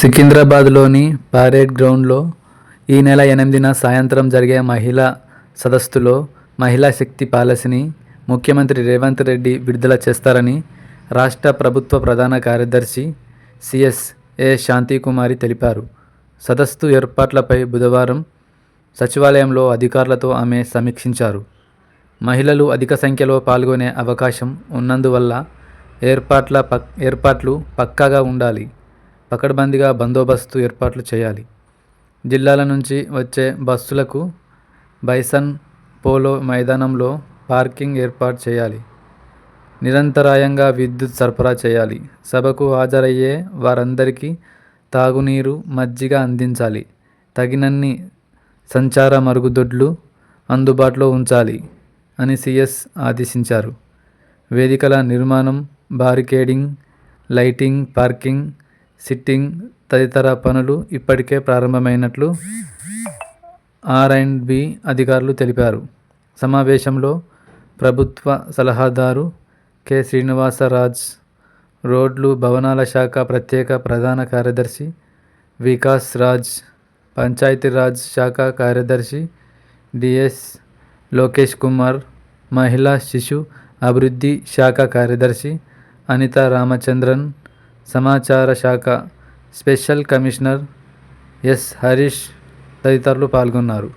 సికింద్రాబాద్లోని parade గ్రౌండ్లో ఈ నెల ఎనిమిదిన సాయంత్రం జరిగే మహిళా సదస్సులో మహిళా శక్తి పాలసీని ముఖ్యమంత్రి రేవంత్ రెడ్డి విడుదల చేస్తారని రాష్ట్ర ప్రభుత్వ ప్రధాన కార్యదర్శి సిఎస్ ఏ శాంతికుమారి తెలిపారు. సదస్సు ఏర్పాట్లపై బుధవారం సచివాలయంలో అధికారులతో ఆమె సమీక్షించారు. మహిళలు అధిక సంఖ్యలో పాల్గొనే అవకాశం ఉన్నందువల్ల ఏర్పాట్ల పక్ ఏర్పాట్లు పక్కాగా ఉండాలి. పకడ్బందీగా బందోబస్తు ఏర్పాట్లు చేయాలి. జిల్లాల నుంచి వచ్చే బస్సులకు బైసన్ పోలో మైదానంలో పార్కింగ్ ఏర్పాటు చేయాలి. నిరంతరాయంగా విద్యుత్ సరఫరా చేయాలి. సభకు హాజరయ్యే వారందరికీ తాగునీరు మజ్జిగ అందించాలి. తగినన్ని సంచార మరుగుదొడ్లు అందుబాటులో ఉంచాలి అని సిఎస్ ఆదేశించారు. వేదికల నిర్మాణం బారికేడింగ్ లైటింగ్ పార్కింగ్ సిట్టింగ్ తదితర పనులు ఇప్పటికే ప్రారంభమైనట్లు ఆర్ అండ్ బి అధికారులు తెలిపారు. సమావేశంలో ప్రభుత్వ సలహాదారు కె. శ్రీనివాసరాజ్ రోడ్లు భవనాల శాఖ ప్రత్యేక ప్రధాన కార్యదర్శి వికాస్ రాజ్ పంచాయతీరాజ్ శాఖ కార్యదర్శి డిఎస్ లోకేష్ కుమార్ మహిళా శిశు అభివృద్ధి శాఖ కార్యదర్శి అనిత రామచంద్రన్ సమాచార శాఖ స్పెషల్ కమిషనర్ ఎస్ హరీష్ తదితరులు పాల్గొన్నారు.